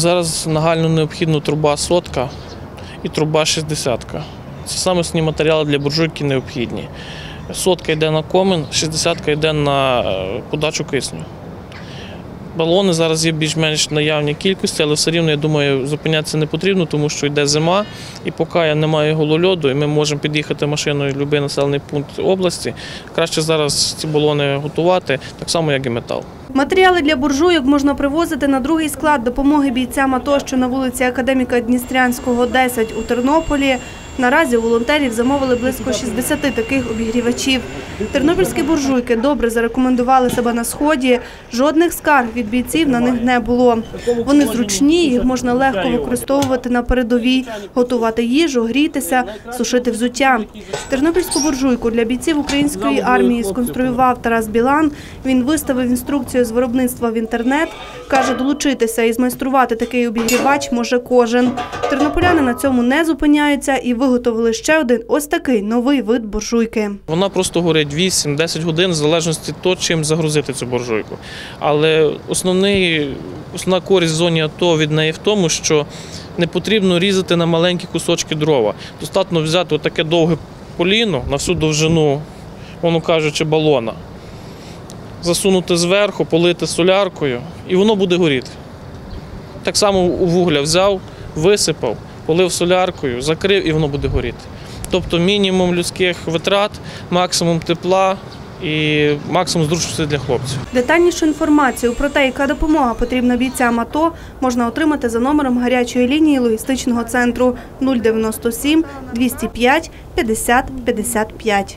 Зараз нагально необхідна труба сотка і труба 60. Це саме основні матеріали для буржуйки необхідні. Сотка йде на комен, 60 йде на е, подачу кисню. Балони зараз є більш-менш наявні кількості, але все рівно, я думаю, зупинятися не потрібно, тому що йде зима, і поки немає голольоду, і ми можемо під'їхати машиною в будь-який населений пункт області, краще зараз ці балони готувати, так само, як і метал. Матеріали для буржуйок можна привозити на другий склад допомоги бійцям АТО, що на вулиці Академіка Дністрянського, 10 у Тернополі. Наразі у волонтерів замовили близько 60 таких обігрівачів. Тернопільські буржуйки добре зарекомендували себе на сході. Жодних скарг від бійців на них не було. Вони зручні, їх можна легко використовувати на передовій, готувати їжу, грітися, сушити взуття. Тернопільську буржуйку для бійців української армії сконструював Тарас Білан. Він виставив інструкцію з виробництва в інтернет. Каже, долучитися і змайструвати такий обігрівач може кожен. Тернополяни на цьому не зупиняються і виготовили ще один ось такий новий вид буржуйки. Вона просто горить 8-10 годин, в залежності від того, чим загрузити цю буржуйку. Але основний, основна користь зоні АТО від неї в тому, що не потрібно різати на маленькі кусочки дрова. Достатньо взяти таке довге поліно на всю довжину, воно кажучи, балона, засунути зверху, полити соляркою, і воно буде горіти. Так само у вугля взяв, висипав, полив соляркою, закрив і воно буде горіти. Тобто мінімум людських витрат, максимум тепла і максимум зручності для хлопців. Детальнішу інформацію про те, яка допомога потрібна бійцям АТО, можна отримати за номером гарячої лінії логістичного центру 097 205 50 55.